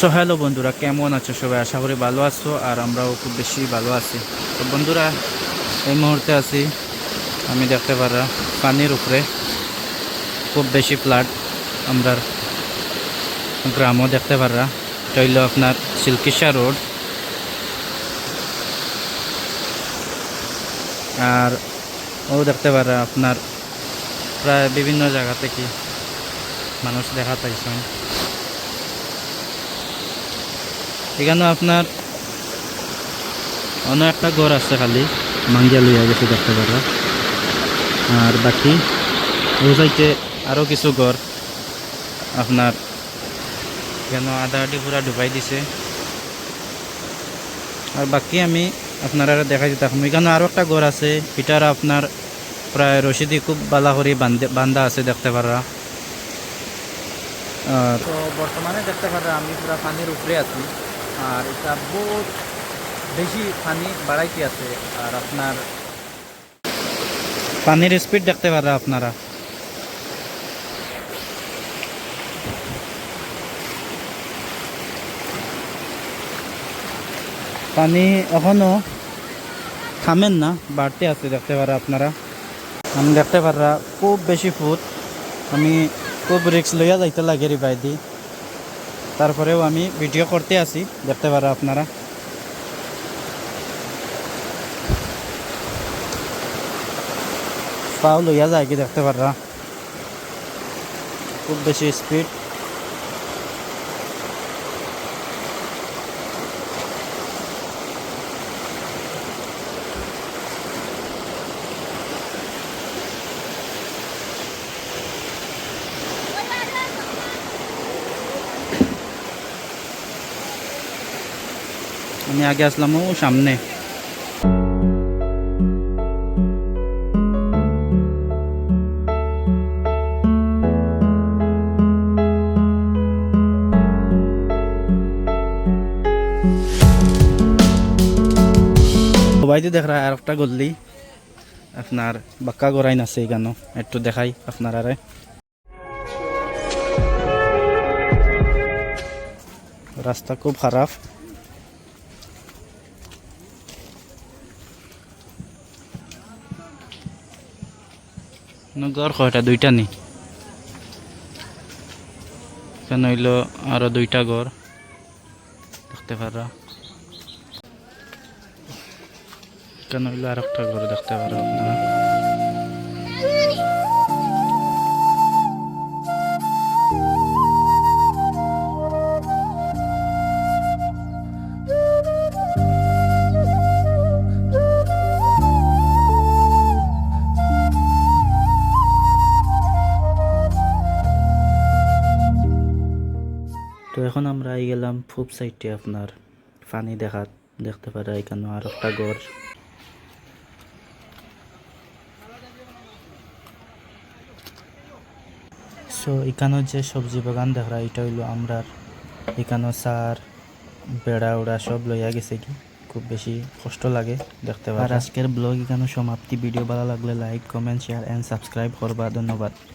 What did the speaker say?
So hello বন্ধুরা, কেমন আছো সবাই? আশা করি ভালো আছো আর আমরাও খুব বেশি ভালো আছি। তো বন্ধুরা, এই মুহূর্তে আছি আমি দেখতে পারা পানির উপরে। খুব বেশি ফ্লাড আমরা গ্রামও দেখতে পারা। হইল আপনার সিল্কিশা রোড। আর ও দেখতে পারা আপনার প্রায় বিভিন্ন জায়গা থেকে মানুষ দেখা পাইছেন। এখানে আপনার অন্য একটা ঘর আছে খালি মাঙ্গিয়া লইয়া গেছে দেখতে পারা। আর বাকি সাইডে আরও কিছু ঘর আপনার কেন আধা আধি পুরা ডুবাই দিছে। আর বাকি আমি আপনারা দেখাই দিতাম এখানে আরও একটা ঘর আছে, এটার আপনার প্রায় রশিদি খুব বালা করে বান্ধা আছে দেখতে পারা। আর তো বর্তমানে দেখতে পারা, আমি পুরা পানির উপরে আছি। আর এটা বহুত বেশি পানি বাড়াইতে আছে আর আপনার পানির স্পিড দেখতে পারা আপনারা। পানি এখনও থামেন না, বাড়তে আছে দেখতে পারা আপনারা। আমি দেখতে পারা খুব বেশি ফুট। আমি খুব রিক্স লইয়া যাইতে লাগে রে বাইদি তারপরেও আমি ভিডিও করতে আসি দেখতে পারা আপনারা। পাও লইয়া যায় কি দেখতে পারা। খুব বেশি স্পিড আমি আগে আসলাম ও সামনে। সবাই তো দেখ আর একটা গল্লি। আপনার বাক্কা গড়াইন আছে এখানে একটু দেখাই আপনারা রাস্তা খুব খারাপ। গড় কয়টা? দুইটা নি। কেন হইল আরও দুইটা ঘর দেখতে পারা। আর একটা ঘর দেখতে পারো আপনারা? তো এখন আমরা আই গেলাম ফুপ সাইডে আপনার পানি দেখা দেখতে পারা এখানে আর একটা ঘর। সো এখানে যে সবজি বাগান দেখা এটা হইল আমরার। এখানে সার, বেড়া উড়া সব লইয়া গেছে কি? খুব বেশি কষ্ট লাগে দেখতে পারা। আজকের ব্লগ এখানে সমাপ্তি। ভিডিও ভালো লাগলে like, comment share and subscribe করবা। ধন্যবাদ।